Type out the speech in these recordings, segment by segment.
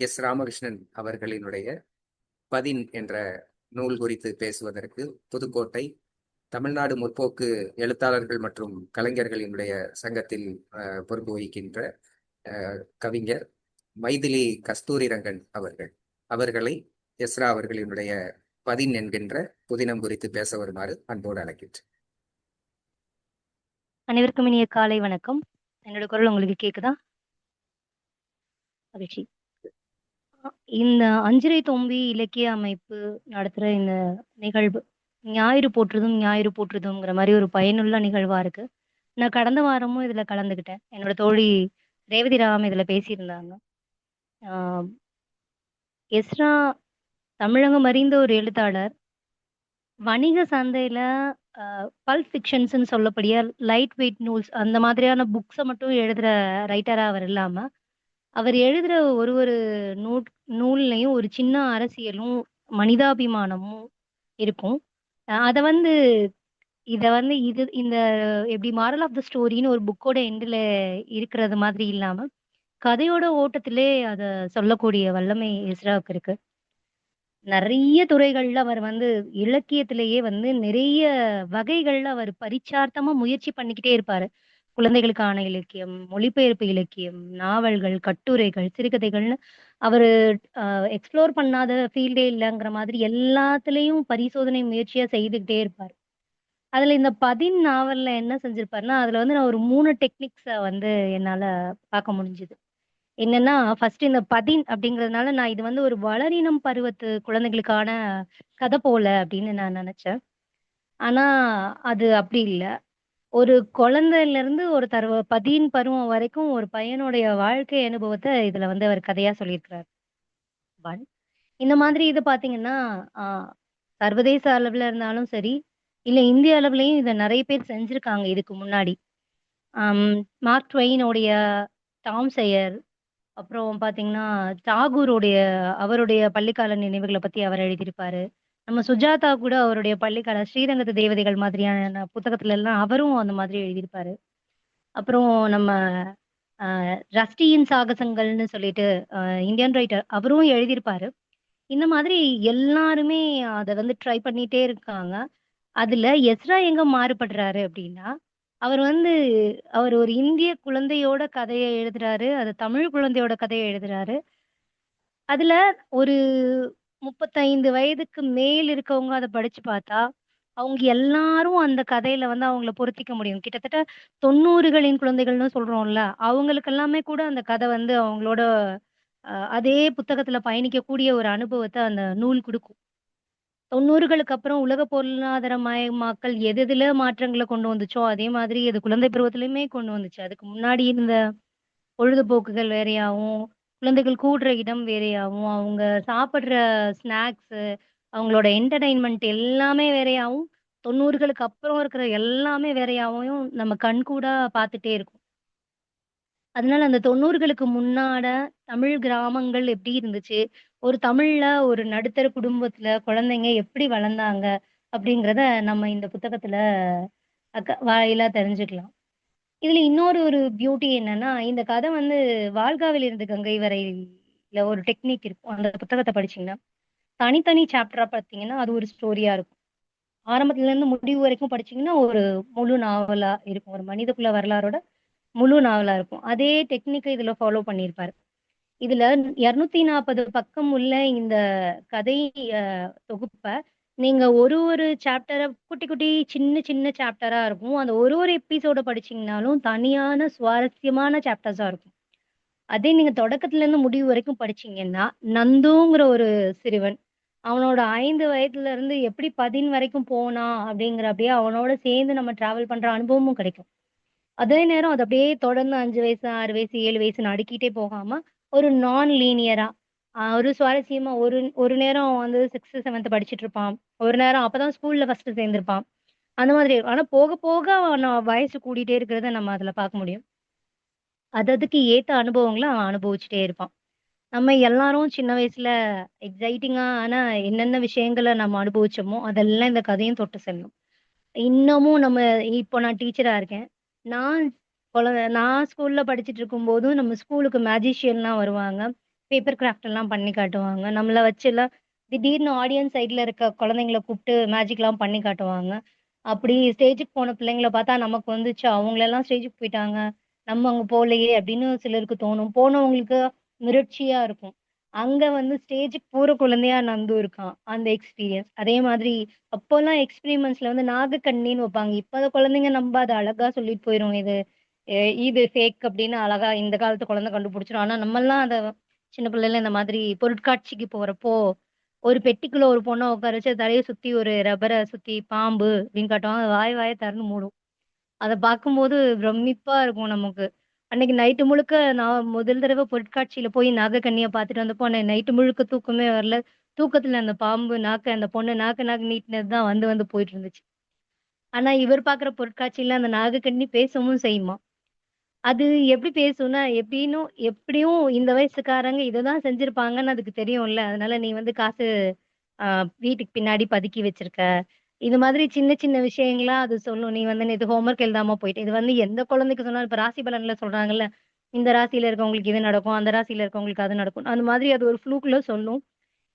S Ramakrishnan அவர்களினுடைய பதின் என்ற நூல் குறித்து பேசுவதற்கு புதுக்கோட்டை தமிழ்நாடு முற்போக்கு எழுத்தாளர்கள் மற்றும் கலைஞர்களினுடைய சங்கத்தில் பொறுப்பு வகிக்கின்ற கவிஞர் மைதிலி கஸ்தூரி ரங்கன் அவர்கள் அவர்களை எஸ்ரா அவர்களினுடைய பதின் என்கின்ற புதினம் குறித்து பேச வருமாறு அன்போடு அழைக்கின்றேன். அனைவருக்கும் இனிய காலை வணக்கம். என்னோட குரல் உங்களுக்கு கேக்குதா? மகிழ்ச்சி. இந்த அஞ்சிரை தொம்பி இலக்கிய அமைப்பு நடத்துற இந்த நிகழ்வு ஞாயிறு போற்றுதும் ஞாயிறு போற்றுதுங்கிற மாதிரி ஒரு பயனுள்ள நிகழ்வா இருக்கு. நான் கடந்த வாரமும் இதுல கலந்துக்கிட்டேன் என்னோட தோழி ரேவதி ராம் இதுல பேசியிருந்தாங்க. ஆஹ் எஸ்ரா தமிழகம் அறிந்த ஒரு எழுத்தாளர் வணிக சந்தையில பல்ப் ஃபிக்ஷன்ஸ்ன்னு சொல்லப்படியா லைட் வெயிட் நூல்ஸ் அந்த மாதிரியான புக்ஸை மட்டும் எழுதுற ரைட்டரா அவர் இல்லாம அவர் எழுதுற ஒரு ஒரு நூ நூல்லையும் ஒரு சின்ன அரசியலும் மனிதாபிமானமும் இருக்கும். அதை அத வந்து இத வந்து இது இந்த எப்படி மாரல் ஆஃப் த ஸ்டோரின்னு ஒரு புக்கோட எண்டில் இருக்கிறது மாதிரி இல்லாம கதையோட ஓட்டத்திலே அத சொல்லக்கூடிய வல்லமை இஸ்ராவுக்கு இருக்கு. நிறைய துறைகள்ல அவர் வந்து இலக்கியத்திலேயே வந்து நிறைய வகைகள்ல அவர் பரிச்சார்த்தமா முயற்சி பண்ணிக்கிட்டே இருப்பாரு. குழந்தைகளுக்கான இலக்கியம் மொழிபெயர்ப்பு இலக்கியம் நாவல்கள் கட்டுரைகள் சிறுகதைகள்னு அவரு எக்ஸ்ப்ளோர் பண்ணாத ஃபீல்டே இல்லைங்கிற மாதிரி எல்லாத்துலயும் பரிசோதனை முயற்சியா செய்துக்கிட்டே இருப்பார். அதுல இந்த பதின் நாவல்ல என்ன செஞ்சிருப்பாருன்னா அதுல வந்து நான் ஒரு மூணு டெக்னிக்ஸ வந்து என்னால பார்க்க முடிஞ்சுது. என்னன்னா ஃபர்ஸ்ட் இந்த பதின் அப்படிங்கிறதுனால நான் இது வந்து ஒரு வளரினம் பருவத்து குழந்தைகளுக்கான கதை போல அப்படின்னு நான் நினைச்சேன். ஆனா அது அப்படி இல்ல. ஒரு குழந்தையில இருந்து ஒரு தருவ பதின் பருவம் வரைக்கும் ஒரு பையனுடைய வாழ்க்கை அனுபவத்தை இதுல வந்து அவர் கதையா சொல்லியிருக்கிறார். ஒன் இந்த மாதிரி இது பாத்தீங்கன்னா ஆஹ் சர்வதேச அளவுல இருந்தாலும் சரி இல்ல இந்திய அளவுலயும் இதை நிறைய பேர் செஞ்சிருக்காங்க இதுக்கு முன்னாடி. மார்க் ட்வெயினுடைய டாம் செயர் அப்புறம் பாத்தீங்கன்னா டாகூருடைய அவருடைய பள்ளிக்கால நினைவுகளை பத்தி அவர் எழுதியிருப்பாரு. நம்ம சுஜாதா கூட அவருடைய பள்ளிக்கால ஸ்ரீரங்கத்து தேவதைகள் மாதிரியான புத்தகத்துல எல்லாம் அவரும் அந்த மாதிரி எழுதியிருப்பாரு. அப்புறம் நம்ம ஆஹ், ரஸ்டியின் சாகசங்கள்னு சொல்லிட்டு இந்தியன் ரைட்டர் அவரும் எழுதியிருப்பாரு. இந்த மாதிரி எல்லாருமே அதை வந்து ட்ரை பண்ணிட்டே இருக்காங்க. அதுல எஸ்ரா எங்க மாறுபடுறாரு அப்படின்னா அவர் வந்து அவர் ஒரு இந்திய குழந்தையோட கதையை எழுதுறாரு அது தமிழ் குழந்தையோட கதையை எழுதுறாரு. அதுல ஒரு முப்பத்தைந்து வயதுக்கு மேல் இருக்கவங்க அதை படிச்சு பார்த்தா அவங்க எல்லாரும் அந்த கதையில வந்து அவங்கள பொருத்திக்க முடியும். கிட்டத்தட்ட தொண்ணூறுகளின் குழந்தைகள்னு சொல்றோம்ல அவங்களுக்கு எல்லாமே கூட அந்த கதை வந்து அவங்களோட அஹ், அதே புத்தகத்துல பயணிக்கக்கூடிய ஒரு அனுபவத்தை அந்த நூல் கொடுக்கும். தொண்ணூறுகளுக்கு அப்புறம் உலக பொருளாதார மயமாக்கல் எது எதுல மாற்றங்களை கொண்டு வந்துச்சோ அதே மாதிரி அது குழந்தை பருவத்திலயுமே கொண்டு வந்துச்சு. அதுக்கு முன்னாடி இருந்த பொழுதுபோக்குகள் வேறையாவும் குழந்தைகள் கூடுற இடம் வேறையாவும் அவங்க சாப்பிடுற ஸ்நாக்ஸ் அவங்களோட என்டர்டைன்மெண்ட் எல்லாமே வேறையாவும் தொண்ணூறுகளுக்கு அப்புறம் இருக்கிற எல்லாமே வேறையாவும் நம்ம கண்கூடா பார்த்துட்டே இருக்கும். அதனால அந்த தொண்ணூறுகளுக்கு முன்னாட தமிழ் கிராமங்கள் எப்படி இருந்துச்சு? ஒரு தமிழ்ல ஒரு நடுத்தர குடும்பத்துல குழந்தைங்க எப்படி வளர்ந்தாங்க? அப்படிங்கிறத நம்ம இந்த புத்தகத்துல அக்க வாயிலா தெரிஞ்சுக்கலாம். இதுல இன்னொரு ஒரு பியூட்டி என்னன்னா இந்த கதை வந்து வாழ்காவில் இருந்து கங்கை வரையில ஒரு டெக்னிக் இருக்கும். அந்த புத்தகத்தை படிச்சீங்கன்னா தனித்தனி சாப்டரா பார்த்தீங்கன்னா அது ஒரு ஸ்டோரியா இருக்கும். ஆரம்பத்துல இருந்து முடிவு வரைக்கும் படிச்சீங்கன்னா ஒரு முழு நாவலா இருக்கும். ஒரு மனிதக்குள்ள வரலாறோட முழு நாவலா இருக்கும். அதே டெக்னிக்கை இதுல ஃபாலோ பண்ணியிருப்பாரு. இதுல இருநூத்தி நாற்பது பக்கம் உள்ள இந்த கதை தொகுப்பை நீங்க ஒரு ஒரு சாப்டரை குட்டி குட்டி சின்ன சின்ன சாப்டரா இருக்கும். அந்த ஒரு ஒரு எபிசோட படிச்சீங்கனாலும் தனியான சுவாரஸ்யமான சாப்டர்ஸா இருக்கும். அதே நீங்க தொடக்கத்துல இருந்து முடிவு வரைக்கும் படிச்சீங்கன்னா நந்துங்கிற ஒரு சிறுவன் அவனோட ஐந்து வயதுல இருந்து எப்படி பதின் வரைக்கும் போனான் அப்படிங்கிற அப்படியே அவனோட சேர்ந்து நம்ம டிராவல் பண்ற அனுபவமும் கிடைக்கும். அதே நேரம் அது அப்படியே தொடர்ந்து அஞ்சு வயசு ஆறு வயசு ஏழு வயசுன்னு அடுக்கிட்டே போகாம ஒரு நான் லீனியரா ஒரு சுவாரஸ்யமா ஒரு ஒரு நேரம் வந்து சிக்ஸ்த்து செவன்த் படிச்சுட்டு இருப்பான். ஒரு நேரம் அப்பதான் ஸ்கூல்ல ஃபர்ஸ்ட் சேர்ந்திருப்பான். அந்த மாதிரி. இருக்கும். ஆனா போக போக அவன் வயசு கூடிட்டே இருக்கிறத நம்ம அதுல பார்க்க முடியும். அது அதுக்கு ஏத்த அனுபவங்களை அவன் அனுபவிச்சுட்டே இருப்பான். நம்ம எல்லாரும் சின்ன வயசுல எக்ஸைட்டிங்கா ஆனா என்னென்ன விஷயங்களை நம்ம அனுபவிச்சோமோ அதெல்லாம் இந்த கதையும் தொட்டு செல்லும். இன்னமும் நம்ம இப்போ நான் டீச்சரா இருக்கேன். நான் நான் ஸ்கூல்ல படிச்சுட்டு இருக்கும்போதும் நம்ம ஸ்கூலுக்கு மேஜிஷியன்லாம் வருவாங்க. பேப்பர் கிராஃப்ட் எல்லாம் பண்ணி காட்டுவாங்க. நம்மள வச்சுலாம் திடீர்னு ஆடியன்ஸ் சைட்ல இருக்க குழந்தைங்கள கூப்ட்டு மேஜிக்லாம் பண்ணி காட்டுவாங்க. அப்படி ஸ்டேஜுக்கு போன பிள்ளைங்கள பார்த்தா நமக்கு வந்துச்சு, அவங்களெல்லாம் ஸ்டேஜுக்கு போயிட்டாங்க. நம்ம அங்க போகலையே அப்படின்னு சிலருக்கு தோணும். போனவங்களுக்கு மிரட்சியா இருக்கும். அங்க வந்து ஸ்டேஜுக்கு போற குழந்தையா நந்து இருக்கான். அந்த எக்ஸ்பீரியன்ஸ். அதே மாதிரி அப்போல்லாம் எக்ஸ்பெரிமெண்ட்ஸ்ல வந்து நாகக்கண்ணின்னு வைப்பாங்க. இப்ப அந்த குழந்தைங்க அதை அழகா சொல்லிட்டு போயிரும். இது இது ஃபேக் அப்படின்னு அழகா இந்த காலத்து குழந்தை கண்டுபிடிச்சிடும் ஆனா நம்மெல்லாம் அத சின்ன பிள்ளைல இந்த மாதிரி பொருட்காட்சிக்கு போறப்போ, ஒரு பெட்டிக்குள்ள ஒரு பொண்ண உட்கார வச்சு தலையை சுத்தி ஒரு ரப்பரை சுத்தி பாம்பு அப்படின்னு காட்டுவாங்க. வாய் வாய திறந்து மூடும். அத பார்க்கும்போது பிரமிப்பா இருக்கும் நமக்கு. அன்னைக்கு நைட்டு முழுக்க நான் முதல் தடவை பொருட்காட்சியில போய் நாகக்கண்ணிய பார்த்துட்டு வந்தப்போ, அன்னை நைட்டு முழுக்க தூக்கமே வரல. தூக்கத்துல அந்த பாம்பு நாக்க அந்த பொண்ணு நாக்கு நாக்கு நீட்டினது தான் வந்து வந்து போயிட்டு இருந்துச்சு. ஆனா இவர் பாக்குற பொருட்காட்சியில அந்த நாகக்கண்ணி பேசவும் செய்யுமா அது எப்படி பேசும்னா, எப்படின்னும் எப்படியும் இந்த வயசுக்காரங்க இததான் செஞ்சிருப்பாங்கன்னு அதுக்கு தெரியும்ல. அதனால நீ வந்து காசு ஆஹ் வீட்டுக்கு பின்னாடி பதுக்கி வச்சிருக்க. இது மாதிரி சின்ன சின்ன விஷயங்களா அது சொல்லும். நீ வந்து இது ஹோம்ஒர்க் எழுதாம போயிட்டு இது வந்து எந்த குழந்தைக்கு சொன்னாலும் இப்ப ராசி பலன்ல சொல்றாங்கல்ல. இந்த ராசியில இருக்கவங்களுக்கு இது நடக்கும். அந்த ராசியில இருக்கவங்களுக்கு அது நடக்கும். அந்த மாதிரி அது ஒரு ஃப்ளூக்ல சொல்லும்.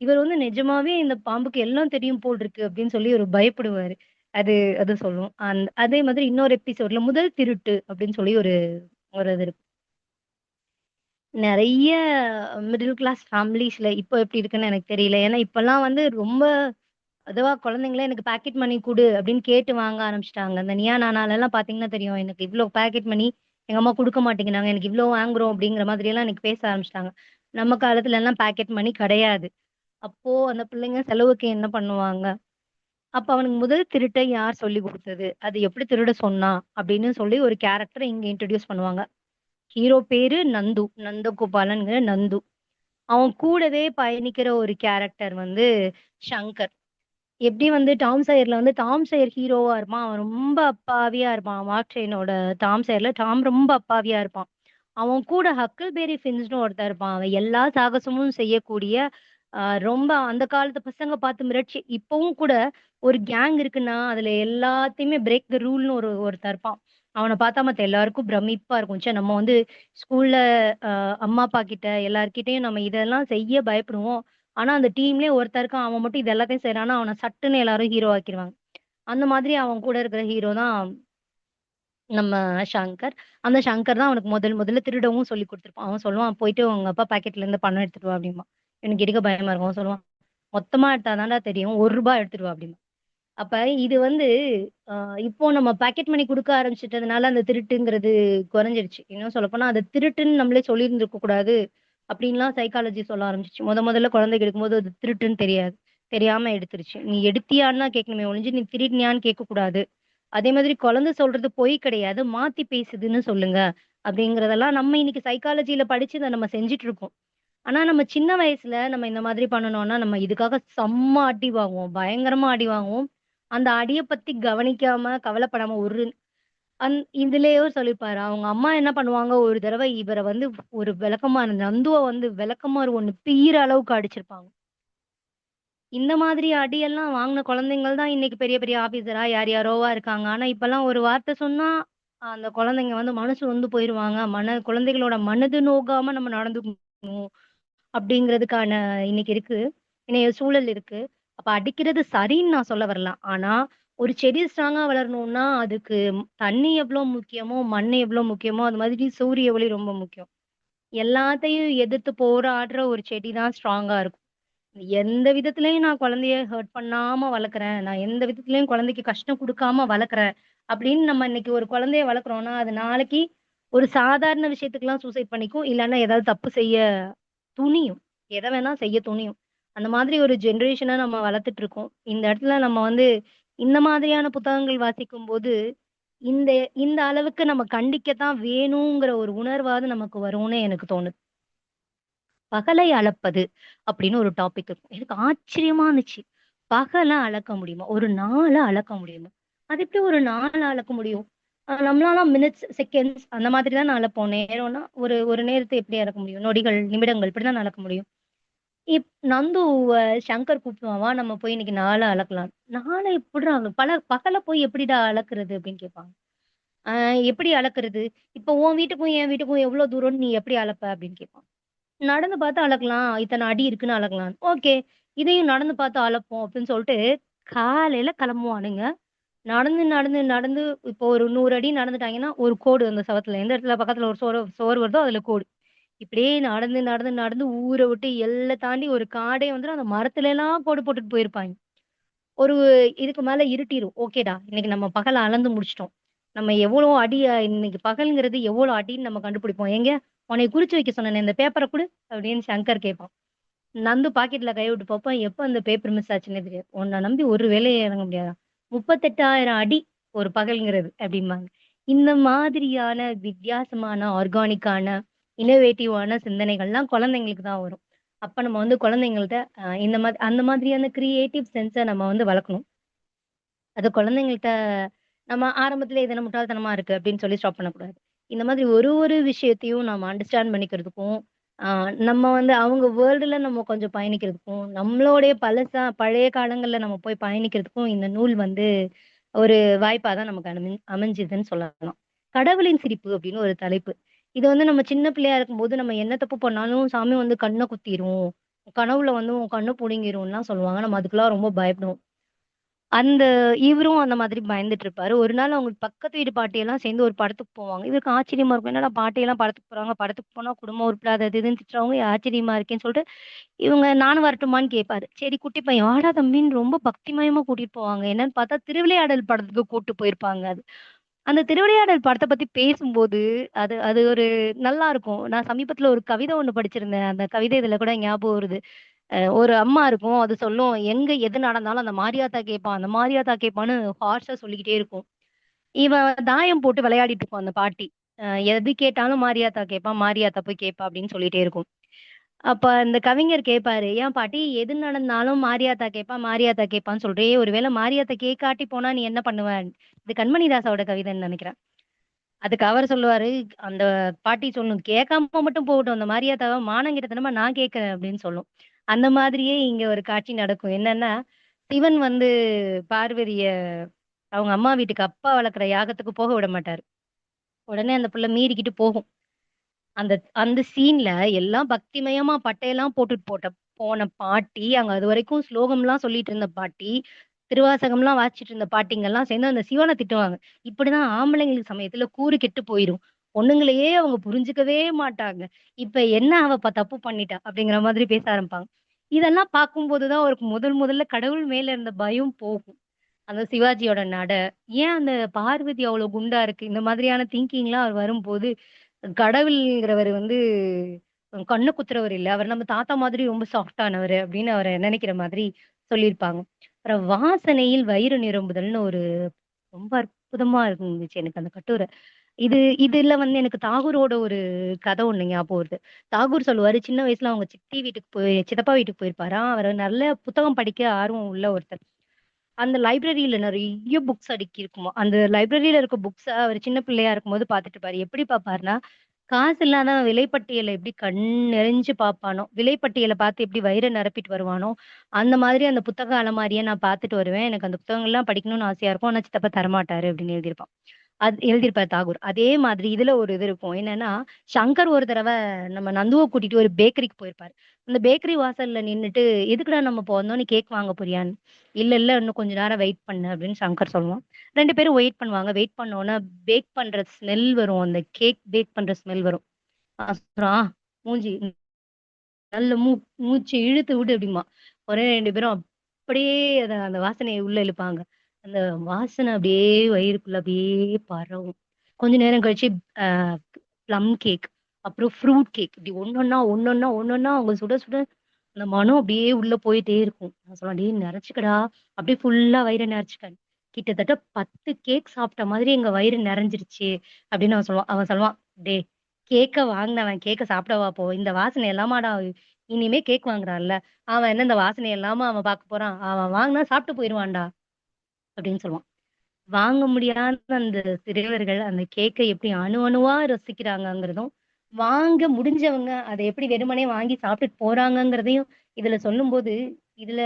இவர் வந்து நிஜமாவே இந்த பாம்புக்கு எல்லாம் தெரியும் போல் இருக்கு அப்படின்னு சொல்லி ஒரு பயப்படுவாரு. அது அது சொல்லும். அந் அதே மாதிரி இன்னொரு எபிசோட்ல முதல் திருட்டு அப்படின்னு சொல்லி ஒரு ஒரு இது இருக்கு. நெறைய மிடில் கிளாஸ் ஃபேமிலீஸ்ல இப்போ எப்படி இருக்குன்னு எனக்கு தெரியல. ஏன்னா இப்பலாம் வந்து ரொம்ப அதுவா குழந்தைங்களே எனக்கு பாக்கெட் மணி குடு அப்படின்னு கேட்டு வாங்க ஆரம்பிச்சுட்டாங்க. அந்த நீயா நானாலலாம் பார்த்தீங்கன்னா தெரியும். எனக்கு இவ்ளோ பாக்கெட் மணி எங்க அம்மா குடுக்க மாட்டேங்கிறாங்க. எனக்கு இவ்ளோ வாங்குறோம் அப்படிங்கிற மாதிரியெல்லாம் எனக்கு பேச ஆரம்பிச்சுட்டாங்க. நம்ம காலத்துலலாம் பாக்கெட் மணி கிடையாது. அப்போ அந்த பிள்ளைங்க செலவுக்கு என்ன பண்ணுவாங்க? அப்ப அவனுக்கு முதல் திருட்டை யார் சொல்லிக் கொடுத்தது அது எப்படி திருட சொன்னான்? அப்படின்னு சொல்லி ஒரு கேரக்டர் இங்க இன்ட்ரடியூஸ் பண்ணுவாங்க. ஹீரோ பேரு நந்து. நந்தகோபாலன்கிற நந்து. அவன் கூடவே பயணிக்கிற ஒரு கேரக்டர் வந்து ஷங்கர். எப்படி வந்து டாம் சையர்ல வந்து டாம் சையர் ஹீரோவா இருப்பான். அவன் ரொம்ப அப்பாவியா இருப்பான். மார்க் டாம் சையர்ல டாம் ரொம்ப அப்பாவியா இருப்பான். அவன் கூட ஹக்கல் பேரி ஃபின்ஸ்னு ஒருத்தர் இருப்பான். அவன் எல்லா சாகசமும் செய்யக்கூடிய ரொம்ப அந்த காலத்து பசங்க பார்த்து மிரட்சி இப்பவும் கூட ஒரு கேங் இருக்குன்னா, அதுல எல்லாத்தையுமே பிரேக் த ரூல்னு ஒரு ஒருத்தன் இருப்பான். அவன பார்த்தா மத்த எல்லாருக்கும் பிரமிப்பா இருக்கும். சே நம்ம வந்து ஸ்கூல்ல அம்மா, அப்பா கிட்ட எல்லார்கிட்டயும் நம்ம இதெல்லாம் செய்ய பயப்படுவோம். ஆனா அந்த டீம்லயே ஒருத்தருக்கும் அவன் மட்டும் இது எல்லாத்தையும் செய்றான்னா, அவன சட்டுன்னு எல்லாரும் ஹீரோ ஆக்கிருவாங்க. அந்த மாதிரி அவன் கூட இருக்கிற ஹீரோ தான் நம்ம ஷங்கர். அந்த ஷங்கர் தான் அவனுக்கு முதல் முதல்ல திருடவும் சொல்லிக் கொடுத்துருப்பான் அவன் சொல்லுவான், "போயிட்டு உங்க அப்பா பாக்கெட்ல இருந்து பணம் எடுத்துட்டு வா" அப்படிம்பான். எனக்கு எடுக்க பயமா இருக்கும். சொல்லுவான், "மொத்தமா எடுத்தாதான்டா தெரியும். ஒரு ரூபாய் எடுத்துட்டு வா" அப்படிம்பான். அப்ப இது வந்து இப்போ நம்ம பாக்கெட் மணி குடுக்க ஆரம்பிச்சிட்டதுனால அந்த திருட்டுங்கிறது குறைஞ்சிருச்சு. இன்னும் சொல்லப்போனா அது திருட்டுன்னு நம்மளே சொல்லியிருந்திருக்க கூடாது. அப்படின்லாம் சைக்காலஜி சொல்ல ஆரம்பிச்சிச்சு முத முதல்ல குழந்தைக்கு எடுக்கும்போது அது திருட்டுன்னு தெரியாது. தெரியாம எடுத்துருச்சு. நீ எடுத்தியான்னு தான் கேட்கணுமே ஒழிஞ்சு, நீ திருடினியான்னு கேட்கக்கூடாது. அதே மாதிரி குழந்தை சொல்றது பொய் கிடையாது. மாத்தி பேசுதுன்னு சொல்லுங்க. அப்படிங்கிறதெல்லாம் நம்ம இன்னைக்கு சைக்காலஜியில படிச்சு அதை நம்ம செஞ்சுட்டு இருக்கோம். ஆனா நம்ம சின்ன வயசுல நம்ம இந்த மாதிரி பண்ணனோம்னா, நம்ம இதுக்காக செம்ம அடி வாங்குவோம். பயங்கரமா அடி வாங்குவோம். அந்த அடிய பத்தி கவனிக்காம, கவலைப்படாம ஒரு அந் இதுலயோ சொல்லியிருப்பாரு. அவங்க அம்மா என்ன பண்ணுவாங்க, ஒரு தடவ இவர வந்து ஒரு விளக்கமாறு நந்துவ வந்து விளக்கமாறு ஒண்ணு பிய்யிற அளவுக்கு அடிச்சிருப்பாங்க. இந்த மாதிரி அடியெல்லாம் வாங்குன குழந்தைங்கள் தான் இன்னைக்கு பெரிய பெரிய ஆபீசரா யார் யாரோவா இருக்காங்க. ஆனா இப்பெல்லாம் ஒரு வார்த்தை சொன்னா, அந்த குழந்தைங்க வந்து மனசு நொந்து போயிருவாங்க. மன குழந்தைகளோட மனது நோகாம நம்ம நடந்துக்கணும். அப்படிங்கிறதுக்கான இன்னைக்கு இருக்கு. இன்றைய சூழல் இருக்கு. அப்ப அடிக்கிறது சரின்னு நான் சொல்ல வரலாம் ஆனா, ஒரு செடி ஸ்ட்ராங்கா வளரணும்னா, அதுக்கு தண்ணி எவ்வளவு முக்கியமோ, மண் எவ்வளவு முக்கியமோ, அது மாதிரி சூரிய ஒளி ரொம்ப முக்கியம். எல்லாத்தையும் எதிர்த்து போராடுற ஒரு செடி தான் ஸ்ட்ராங்கா இருக்கும். எந்த விதத்துலயும் நான் குழந்தைய ஹர்ட் பண்ணாம வளர்க்குறேன். நான் எந்த விதத்துலயும் குழந்தைக்கு கஷ்டம் கொடுக்காம வளர்க்குறேன். அப்படின்னு நம்ம இன்னைக்கு ஒரு குழந்தைய வளர்க்குறோம்னா, அது நாளைக்கு ஒரு சாதாரண விஷயத்துக்குலாம் சூசைட் பண்ணிக்கும். இல்லைன்னா ஏதாவது தப்பு செய்ய துணியும். எதை வேணா செய்ய துணியும். அந்த மாதிரி ஒரு ஜெனரேஷன நம்ம வளர்த்துட்டு இருக்கோம். இந்த இடத்துல நம்ம வந்து இந்த மாதிரியான புத்தகங்கள் வாசிக்கும் போது இந்த இந்த அளவுக்கு நம்ம கண்டிக்கத்தான் வேணுங்கிற ஒரு உணர்வாவது நமக்கு வரும்னு எனக்கு தோணுது. பகலை அளப்பது அப்படின்னு ஒரு டாபிக் இருக்கும். எனக்கு ஆச்சரியமா இருந்துச்சு. பகலை அளக்க முடியுமா? ஒரு நாள அளக்க முடியுமா? அது எப்படி ஒரு நாள அளக்க முடியும்? நம்மளால மினிட்ஸ், செகண்ட்ஸ் அந்த மாதிரி தான அளப்போம். நேரம்னா ஒரு ஒரு நேரத்தை எப்படி அளக்க முடியும்? நொடிகள், நிமிடங்கள் இப்படி தான் அளக்க முடியும். இப் நந்து சங்கர் கூப்பிடுவான், "வா நம்ம போய் இன்னைக்கு நாள அளக்கலாம்." "நாள எப்புட்றா பல பகல போய் எப்படிடா அளக்குறது?" அப்படின்னு கேட்பாங்க. "அ எப்படி அளக்குறது? இப்போ உன் வீட்டுக்கும் என் வீட்டுக்கும் எவ்வளோ தூரம்னு நீ எப்படி அளப்ப?" அப்படின்னு கேட்பான். நடந்து பார்த்து அளக்கலாம். இத்தன அடி இருக்குன்னு அளக்கலாம். ஓகே. இதையும் நடந்து பார்த்து அளப்போம் அப்படின்னு சொல்லிட்டு, காலையில கிளம்புவானுங்க. நடந்து, நடந்து, நடந்து இப்போ ஒரு 100 அடி நடந்துட்டாங்கன்னா, ஒரு கோடு அந்த சவத்துல எந்த இடத்துல பக்கத்துல ஒரு சோறு சோறு வருதோ அதுல கோடு. இப்படியே நடந்து, நடந்து, நடந்து ஊரை விட்டு எல்லை தாண்டி ஒரு காடே வந்துடும் அந்த மரத்துல எல்லாம் போடு போட்டுட்டு போயிருப்பாங்க ஒரு இதுக்கு மேல இருட்டிரும். ஓகேடா, இன்னைக்கு நம்ம பகல அளந்து முடிச்சிட்டோம் நம்ம எவ்வளோ அடி இன்னைக்கு பகல்ங்கிறது எவ்வளோ அடின்னு நம்ம கண்டுபிடிப்போம். "எங்க உன்னை குறிச்சு வைக்க சொன்னேன் இந்த பேப்பரை கொடு அப்படின்னு சங்கர் கேட்பான். நந்து பாக்கெட்ல கை விட்டு பார்ப்பேன் எப்போ அந்த பேப்பர் மிஸ் ஆச்சுன்னு தெரியாது. "உன்ன நம்பி ஒரு வேலையை இறங்க முடியாதா? 38,000 அடி ஒரு பகல்ங்கிறது" அப்படிம்பாங்க. இந்த மாதிரியான வித்தியாசமான, ஆர்கானிக்கான, இனோவேட்டிவான சிந்தனைகள்லாம் குழந்தைங்களுக்கு தான் வரும். அப்ப நம்ம வந்து குழந்தைங்கள்ட்ட இந்த மாதிரி அந்த மாதிரியான கிரியேட்டிவ் சென்ஸை நம்ம வந்து வளர்க்கணும். அது குழந்தைங்கள்ட்ட நம்ம ஆரம்பத்துல இது என்ன முட்டாள்தனமா இருக்கு அப்படின்னு சொல்லி ஸ்டாப் பண்ணக்கூடாது. இந்த மாதிரி ஒரு ஒரு விஷயத்தையும் நம்ம அண்டர்ஸ்டாண்ட் பண்ணிக்கிறதுக்கும், நம்ம வந்து அவங்க வேர்ல்டுல நம்ம கொஞ்சம் பயணிக்கிறதுக்கும், நம்மளோடைய பழசா பழைய காலங்கள்ல நம்ம போய் பயணிக்கிறதுக்கும் இந்த நூல் வந்து ஒரு வாய்ப்பாதான் நமக்கு அமஞ் அமைஞ்சுதுன்னு சொல்லலாம். கடவுளின் சிரிப்பு அப்படின்னு ஒரு தலைப்பு. இது வந்து நம்ம சின்ன பிள்ளையா இருக்கும்போது நம்ம என்ன தப்பு பண்ணாலும் சாமி வந்து கண்ணை குத்திரும். கனவுல வந்து உன் கண்ணு புடுங்கிரும்லாம் சொல்லுவாங்க. நம்ம அதுக்கெல்லாம் ரொம்ப பயப்படுவோம். அந்த இவரும் அந்த மாதிரி பயந்துட்டு இருப்பாரு. ஒரு நாள் அவங்க பக்கத்து வீட்டு பாட்டியெல்லாம் சேர்ந்து ஒரு படத்துக்கு போவாங்க. இவருக்கு ஆச்சரியமா இருக்கும். என்னடா பாட்டியெல்லாம் படத்துக்கு போறாங்க. படத்துக்கு போனா குடும்பம் உருப்பிடாத அது இதுன்னு திட்டுறவங்க ஆச்சரியமா இருக்கேன்னு சொல்லிட்டு, இவங்க நானும் வரட்டுமான்னு கேட்பாரு. சரி குட்டி பையன் ஆடா தம்பின்னு ரொம்ப பக்திமயமா கூட்டிட்டு போவாங்க. என்னன்னு பார்த்தா திருவிளையாடல் படத்துக்கு கூட்டு போயிருப்பாங்க அது. அந்த திருவிளையாடல் படத்த பத்தி பேசும்போது, அது அது ஒரு நல்லா இருக்கும். நான் சமீபத்துல ஒரு கவிதை ஒண்ணு படிச்சிருந்தேன். அந்த கவிதை இதுல கூட ஞாபகம் வருது. அ ஒரு அம்மா இருக்கும். அது சொல்லும், எங்க எது நடந்தாலும் அந்த மாரியாத்தா கேட்பான், அந்த மாரியாத்தா கேட்பான்னு ஹார்ஷா சொல்லிக்கிட்டே இருக்கும். இவன் தாயம் போட்டு விளையாடிட்டு இருக்கும் அந்த பாட்டி. அ எது கேட்டாலும் மாரியாத்தா கேட்பான், மாரியாத்தா போய் கேட்பா அப்படின்னு சொல்லிட்டே இருக்கும். அப்ப அந்த கவிஞர் கேட்பாரு, "ஏன் பாட்டி எது நடந்தாலும் மாரியாத்தா கேட்பா, மாரியாத்தா கேட்பான்னு சொல்றியே, ஒருவேளை மாரியாத்தா கேட்காட்டி போனா நீ என்ன பண்ணுவ?" இது கண்மணிதாசாவோட கவிதைன்னு நெனைக்கிறேன். அதுக்கு அவர் சொல்லுவாரு, அந்த பாட்டி சொல்லும், "கேட்காம மட்டும் போகட்டும். அந்த மாரியாத்தாவ மானங்கெட்டத்தனமா நான் கேட்கிறேன்" அப்படின்னு சொல்லும். அந்த மாதிரியே இங்க ஒரு காட்சி நடக்கும். என்னன்னா, சிவன் வந்து பார்வதிய அவங்க அம்மா வீட்டுக்கு அப்பா வளர்க்குற யாகத்துக்கு போக விட மாட்டாரு. உடனே அந்த புள்ள மீறிக்கிட்டு போகும். அந்த அந்த சீன்ல எல்லாம் பக்திமயமா பட்டையெல்லாம் போட்டுட்டு போட்ட போன பாட்டி, அங்க அது வரைக்கும் ஸ்லோகம்லாம் சொல்லிட்டு இருந்த பாட்டி, திருவாசகம்லாம் வாசிச்சுட்டு இருந்த பாட்டிங்கலாம் சேர்ந்து அந்த சிவனை திட்டுவாங்க. இப்படிதான் ஆம்பளைங்களுக்கு சமயத்துல கூறு கெட்டு போயிரும். பொண்ணுங்களையே அவங்க புரிஞ்சுக்கவே மாட்டாங்க. இப்ப என்ன அவ தப்பு பண்ணிட்டா? அப்படிங்கிற மாதிரி பேச ஆரம்பிப்பாங்க. இதெல்லாம் பார்க்கும்போதுதான் அவருக்கு முதல் முதல்ல கடவுள் மேல இருந்த பயம் போகும். அந்த சிவாஜியோட நட, ஏன் அந்த பார்வதி அவ்வளவு குண்டா இருக்கு? இந்த மாதிரியான திங்கிங்லாம் அவர் வரும்போது, கடவுள்ங்கிறவர் வந்து கண்ணு குத்துறவர் இல்ல. அவர் நம்ம தாத்தா மாதிரி ரொம்ப சாஃப்டானவர் அப்படின்னு அவரை நினைக்கிற மாதிரி சொல்லியிருப்பாங்க. அப்புறம் வாசனையில் வயிறு நிரம்புதல்னு ஒரு ரொம்ப அற்புதமா இருந்துச்சு எனக்கு அந்த கட்டுரை. இது இதுல வந்து எனக்கு தாகூரோட ஒரு கதை ஒண்ணு ஞாபகம் வருது. தாகூர் சொல்லுவாரு, சின்ன வயசுல அவங்க சித்தி வீட்டுக்கு போய் சித்தப்பா வீட்டுக்கு போயிருப்பாரா அவர் நல்ல புத்தகம் படிக்க ஆர்வம் உள்ள ஒருத்தர். அந்த லைப்ரரியில நிறைய புக்ஸ் அடுக்கி இருக்குமாம். அந்த லைப்ரரியில இருக்க புக்ஸை அவர் சின்ன பிள்ளையா இருக்கும்போது பார்த்துட்டு பாரு எப்படி பார்ப்பாருன்னா, காசு இல்லாதவன் விலைப்பட்டியலை எப்படி கண் நிறைஞ்சு பார்ப்பானோ, விலைப்பட்டியலை பார்த்து எப்படி வயிறை நிரப்பிட்டு வருவானோ, அந்த மாதிரி அந்த புத்தக அலமாரியை நான் பார்த்துட்டு வருவேன். எனக்கு அந்த புத்தகங்கள்லாம் படிக்கணும்னு ஆசையா இருக்கும். ஆனால் சித்தப்பா தரமாட்டாரு அப்படின்னு எழுதியிருப்பான். அது எழுதியிருப்பார் தாகூர். அதே மாதிரி இதுல ஒரு இது இருக்கும். என்னன்னா, சங்கர் ஒரு தடவை நம்ம நந்துவை கூட்டிட்டு ஒரு பேக்கரிக்கு போயிருப்பாரு. அந்த பேக்கரி வாசல்ல நின்றுட்டு "எதுக்குடா நம்ம இப்போ கேக் வாங்க போறியான்னு?" "இல்ல, இல்ல இன்னும் கொஞ்ச நேரம் வெயிட் பண்ணு" அப்படின்னு சங்கர் சொல்லுவான். ரெண்டு பேரும் வெயிட் பண்ணுவாங்க. வெயிட் பண்ணோன்னா பேக் பண்ற ஸ்மெல் வரும். அந்த கேக் பேக் பண்ற ஸ்மெல் வரும். அப்புறம் மூஞ்சி நல்ல மூ மூச்சு இழுத்து விடு" அப்படிம்பான். ஒரே ரெண்டு பேரும் அப்படியே அந்த வாசனையை உள்ள இழுப்பாங்க. அந்த வாசனை அப்படியே வயிறுக்குள்ள அப்படியே பரவும். கொஞ்ச நேரம் கழிச்சு ப்ளம் கேக், அப்புறம் ஃப்ரூட் கேக் இப்படி ஒன்னொன்னா ஒண்ணொன்னா, ஒண்ணொன்னா அவங்க சுட சுட அந்த மனம் அப்படியே உள்ள போயிட்டே இருக்கும். நான் சொல்லுவேன், "டேய் நெறச்சுக்கடா, அப்படியே ஃபுல்லா வயிறை நெறச்சுக்க." கிட்டத்தட்ட 10 கேக் சாப்பிட்ட மாதிரி எங்க வயிறு நிறைஞ்சிருச்சு அப்படின்னு அவன் சொல்லுவான். அவன் சொல்லுவான், "டேய் கேக்க வாங்கினவன் கேக்க சாப்பிடவா போ இந்த வாசனை எல்லாமாடா இனிமே கேக் வாங்குறான்ல, அவன் என்ன இந்த வாசனை எல்லாமே அவன் பார்க்க போறான்? அவன் வாங்குனா சாப்பிட்டு போயிருவான்டா." அப்படின்னு சொல்லுவான். வாங்க முடியாத அந்த சிறுவர்கள் அந்த கேக்க எப்படி அணு அணுவா ரசிக்கிறாங்கங்கிறதும், வாங்க முடிஞ்சவங்க அதை எப்படி வெறுமனே வாங்கி சாப்பிட்டுட்டு போறாங்கங்கிறதையும் இதுல சொல்லும்போது, இதுல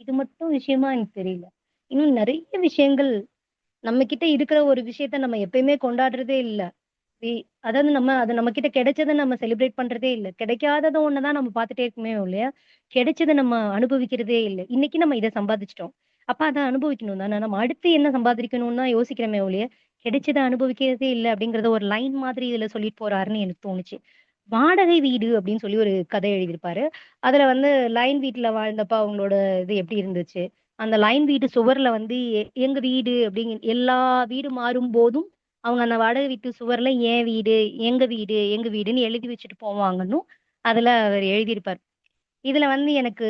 இது மட்டும் விஷயமா எனக்கு தெரியல. இன்னும் நிறைய விஷயங்கள் நம்ம கிட்ட இருக்கிற ஒரு விஷயத்த நம்ம எப்பயுமே கொண்டாடுறதே இல்ல. அதாவது நம்ம அது நம்ம கிட்ட கிடைச்சதை நம்ம செலிப்ரேட் பண்றதே இல்ல கிடைக்காதத ஒண்ணுதான் நம்ம பார்த்துட்டே இருக்குமே இல்லையா கிடைச்சதை நம்ம அனுபவிக்கிறதே இல்லை இன்னைக்கு நம்ம இதை சம்பாதிச்சிட்டோம் அப்ப அதை அனுபவிக்கணும் தானே. நம்ம அடுத்து என்ன சம்பாதிக்கணும்னா யோசிக்கிறோமே ஒழிய கிடைச்சதை அனுபவிக்கிறதே இல்லை அப்படிங்கறத ஒரு லைன் மாதிரி இதுல சொல்லிட்டு போறாருன்னு எனக்கு தோணுச்சு. வாடகை வீடு அப்படின்னு சொல்லி ஒரு கதை எழுதியிருப்பாரு. அதுல வந்து லைன் வீட்டுல வாழ்ந்தப்ப அவங்களோட இது எப்படி இருந்துச்சு? அந்த லைன் வீட்டு சுவர்ல வந்து எ- எங்க வீடு அப்படிங்க எல்லா வீடு மாறும் போதும் அவங்க அந்த வாடகை வீட்டு சுவர்ல என் வீடு எங்க வீடு எங்க வீடுன்னு எழுதி வச்சுட்டு போவாங்கன்னு அதுல அவர் எழுதியிருப்பார். இதுல வந்து எனக்கு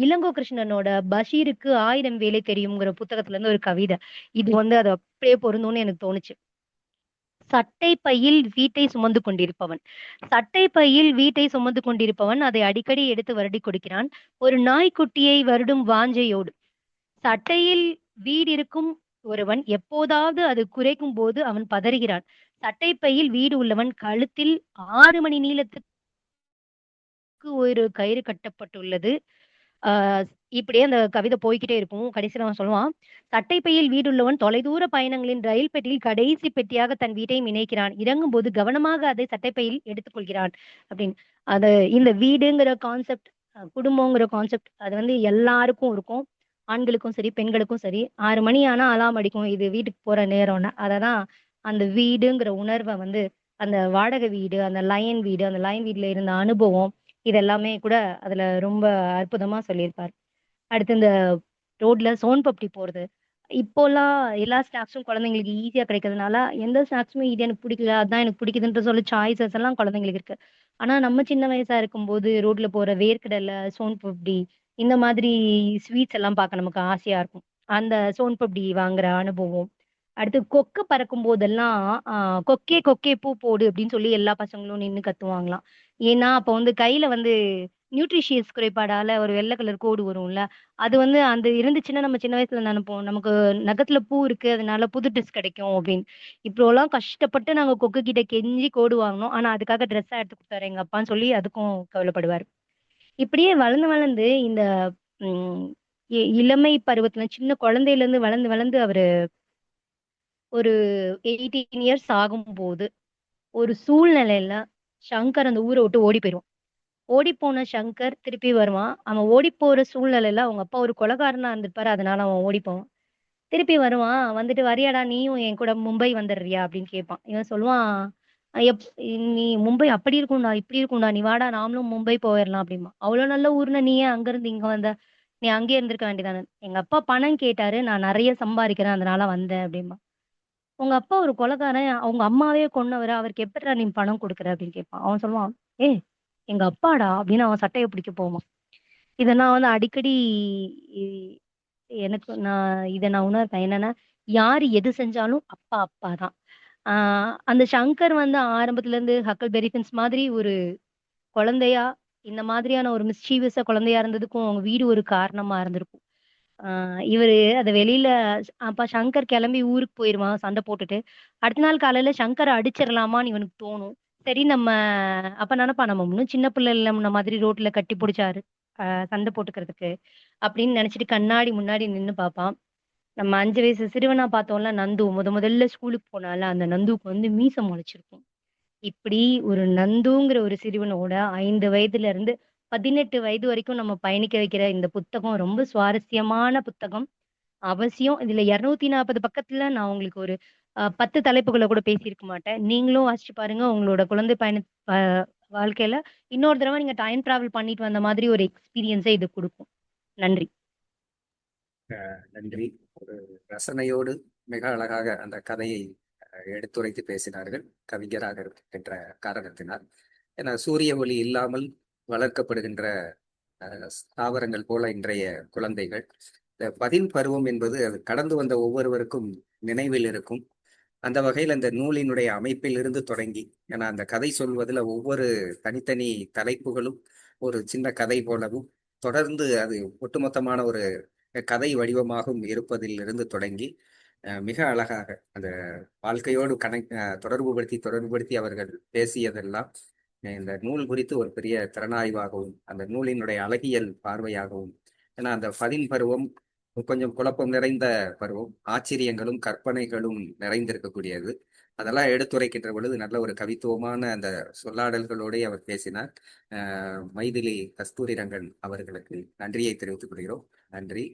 இளங்கோ கிருஷ்ணனோட பஷீருக்கு ஆயிரம் வேலை தெரியுங்கிற புத்தகத்துல இருந்து ஒரு கவிதை. இது வந்து அது அப்படியே பொருந்தும்னு எனக்கு தோணுச்சு. சட்டை பையில் வீட்டை சுமந்து கொண்டிருப்பவன். சட்டை பையில் வீட்டை சுமந்து கொண்டிருப்பவன் அதை அடிக்கடி எடுத்து வருடி கொடுக்கிறான். ஒரு நாய்க்குட்டியை வருடும் வாஞ்சையோடு. சட்டையில் வீடு இருக்கும் ஒருவன் எப்போதாவது அது குறைக்கும் போது அவன் பதறுகிறான். சட்டை பையில் வீடு உள்ளவன் கழுத்தில் ஆறு மணி நீளத்துக்கு ஒரு கயிறு கட்டப்பட்டுள்ளது. ஆஹ் இப்படியே அந்த கவிதை போய்க்கிட்டே இருக்கும். கடைசியில அவன் சொல்லுவான் சட்டைப்பையில் வீடுள்ளவன் தொலைதூர பயணங்களின் ரயில் பெட்டியில் கடைசி பெட்டியாக தன் வீட்டையும் இணைக்கிறான் இறங்கும் போது கவனமாக அதை சட்டைப்பையில் எடுத்துக்கொள்கிறான். அப்படின்னு. அது இந்த வீடுங்கிற கான்செப்ட் குடும்பங்கிற கான்செப்ட் அது வந்து எல்லாருக்கும் இருக்கும். ஆண்களுக்கும் சரி பெண்களுக்கும் சரி. ஆறு மணி ஆனா அலாம் அடிக்கும். இது வீட்டுக்கு போற நேரம்னு. அததான் அந்த வீடுங்கிற உணர்வை வந்து அந்த வாடகை வீடு அந்த லயன் வீடு அந்த லயன் வீட்டுல இருந்த அனுபவம் இதெல்லாமே கூட அதுல ரொம்ப அற்புதமா சொல்லியிருப்பார். அடுத்து இந்த ரோட்ல சோன் பப்டி போறது. இப்போலாம் எல்லா ஸ்நாக்ஸும் குழந்தைங்களுக்கு ஈஸியா கிடைக்கிறதுனால எந்த ஸ்நாக்ஸுமே இது எனக்கு பிடிக்கல அதான் எனக்கு பிடிக்குதுன்ற சொல்லி சாய்ஸஸ் எல்லாம் குழந்தைங்களுக்கு இருக்கு. ஆனா நம்ம சின்ன வயசா இருக்கும்போது ரோட்ல போற வேர்க்கடலை சோன் பப்டி இந்த மாதிரி ஸ்வீட்ஸ் எல்லாம் பார்க்க நமக்கு ஆசையா இருக்கும். அந்த சோன் பப்டி வாங்குற அனுபவம் அடுத்து கொக்கு பறக்கும் போதெல்லாம் கொக்கே கொக்கே பூ போடு அப்படின்னு சொல்லி எல்லா பசங்களும் நின்று கத்துவாங்களாம். ஏன்னா அப்போ வந்து கையில வந்து நியூட்ரிஷியஸ் குறைபாடால ஒரு வெள்ளை கலர் கோடு வரும்ல அது வந்து அந்த இருந்துச்சுன்னா நம்ம சின்ன வயசுல நினைப்போம் நமக்கு நகத்துல பூ இருக்கு அதனால புது ட்ரெஸ் கிடைக்கும் அப்படின்னு. இப்போ எல்லாம் கஷ்டப்பட்டு நாங்க கொக்கு கிட்ட கெஞ்சி கோடு வாங்கினோம். ஆனா அதுக்காக ட்ரெஸ்ஸா எடுத்து கொடுத்தாரு எங்க அப்பான்னு சொல்லி அதுக்கும் கவலைப்படுவார். இப்படியே வளர்ந்து வளர்ந்து இந்த இ- இளமை பருவத்துல சின்ன குழந்தையில இருந்து வளர்ந்து வளர்ந்து அவரு ஒரு எயிட்டீன் இயர்ஸ் ஆகும்போது ஒரு சூழ்நிலையில சங்கர் அந்த ஊரை விட்டு ஓடி போயிடுவான். ஓடி போன சங்கர் திருப்பி வருவான். அவன் ஓடி போற சூழ்நிலையில அவங்க அப்பா ஒரு கொலகாரனா இருந்திருப்பாரு அதனால அவன் ஓடி போவான். திருப்பி வருவான். வந்துட்டு வரியாடா நீயும் என் கூட மும்பை வந்துடுறியா? அப்படின்னு கேட்பான். இவன் சொல்லுவான் எப் நீ மும்பை அப்படி இருக்கும்டா இப்படி இருக்கும்டா நீ வாடா நாமளும் மும்பை போயிடலாம் அப்படிமா அவ்வளவு நல்ல ஊர்னா நீ ஏன் அங்க இருந்து இங்க வந்த? நீ அங்கேயே இருந்திருக்க வேண்டியதானே? எங்க அப்பா பணம் கேட்டாரு நான் நிறைய சம்பாதிக்கிறேன் அதனால வந்தேன் அப்படிமா உங்க அப்பா ஒரு கொலைக்காரன் அவங்க அம்மாவே கொன்னவர் அவருக்கு எப்படிடா நீ பணம் கொடுக்குற அப்படின்னு கேட்பான். அவன் சொல்லுவான் ஏய் எங்க அப்பாடா அப்படின்னு அவன் சட்டையை பிடிக்க போவான். இதை நான் வந்து அடிக்கடி எனக்கு நான் இதை நான் உணர்ப்பேன். என்னன்னா யாரு எது செஞ்சாலும் அப்பா அப்பா தான். ஆஹ் அந்த சங்கர் வந்து ஆரம்பத்துல இருந்து ஹக்கல் பெரிஃபின்ஸ் மாதிரி ஒரு குழந்தையா இந்த மாதிரியான ஒரு மிஸ்சீவியஸா குழந்தையா இருந்ததுக்கும் அவங்க வீடு ஒரு காரணமா இருந்திருக்கும். ஆஹ் இவரு அத வெளியில அப்ப சங்கர் கிளம்பி ஊருக்கு போயிருவான் சண்டை போட்டுட்டு. அடுத்த நாள் காலையில சங்கரை அடிச்சிடலாமான்னு இவனுக்கு தோணும். சரி நம்ம அப்ப நினைப்பா நம்ம இன்னும் சின்ன பிள்ளை முன்ன மாதிரி ரோட்ல கட்டி பிடிச்சாரு. ஆஹ் சண்டை போட்டுக்கிறதுக்கு அப்படின்னு நினைச்சிட்டு கண்ணாடி முன்னாடி நின்னு பார்ப்பான் நம்ம அஞ்சு வயசு சிறுவனா பார்த்தோம்ல நந்து முத முதல்ல ஸ்கூலுக்கு போனால அந்த நந்துவுக்கு வந்து மீசம் முளைச்சிருக்கும். இப்படி ஒரு நந்துங்கிற ஒரு சிறுவனோட ஐந்து வயதுல இருந்து பதினெட்டு வயது வரைக்கும் நம்ம பயணிக்க வைக்கிற இந்த புத்தகம் ரொம்ப சுவாரஸ்யமான புத்தகம். அவசியம். இதுல இருநூத்தி நாற்பது பக்கத்துல நான் உங்களுக்கு ஒரு பத்து தலைப்புகளை கூட பேசியிருக்க மாட்டேன். நீங்களும் வாசிச்சு பாருங்க. உங்களோட குழந்தை பயண வாழ்க்கையில இன்னொரு தடவை நீங்க டைம் டிராவல் பண்ணிட்டு வந்த மாதிரி ஒரு எக்ஸ்பீரியன்ஸை இது கொடுக்கும். நன்றி. நன்றி. ஒரு ரசனையோடு மிக அழகாக அந்த கதையை எடுத்துரைத்து பேசினார்கள். கவிஞராக இருக்கின்ற காரணத்தினால். ஏன்னா சூரிய ஒளி இல்லாமல் வளர்க்கப்படுகின்ற தாவரங்கள் போல இன்றைய குழந்தைகள். இந்த பதின் பருவம் என்பது அது கடந்து வந்த ஒவ்வொருவருக்கும் நினைவில் இருக்கும். அந்த வகையில் அந்த நூலினுடைய அமைப்பில் இருந்து தொடங்கி ஏன்னா அந்த கதை சொல்வதில் ஒவ்வொரு தனித்தனி தலைப்புகளும் ஒரு சின்ன கதை போலவும் தொடர்ந்து அது ஒட்டுமொத்தமான ஒரு கதை வடிவமாகவும் இருப்பதில் இருந்து தொடங்கி அஹ், மிக அழகாக அந்த வாழ்க்கையோடு கனெக்ட் தொடர்புபடுத்தி தொடர்புபடுத்தி அவர்கள் பேசியதெல்லாம் இந்த நூல் குறித்து ஒரு பெரிய திறனாய்வாகவும் அந்த நூலினுடைய அழகியல் பார்வையாகவும் ஏன்னா அந்த பதின் பருவம் கொஞ்சம் குழப்பம் நிறைந்த பருவம். ஆச்சரியங்களும் கற்பனைகளும் நிறைந்திருக்கக்கூடியது. அதெல்லாம் எடுத்துரைக்கின்ற பொழுது நல்ல ஒரு கவித்துவமான அந்த சொல்லாடல்களோடே அவர் பேசினார். மைதிலி கஸ்தூரி ரங்கன் அவர்களுக்கு நன்றியை தெரிவித்துக் கொள்கிறோம். நன்றி.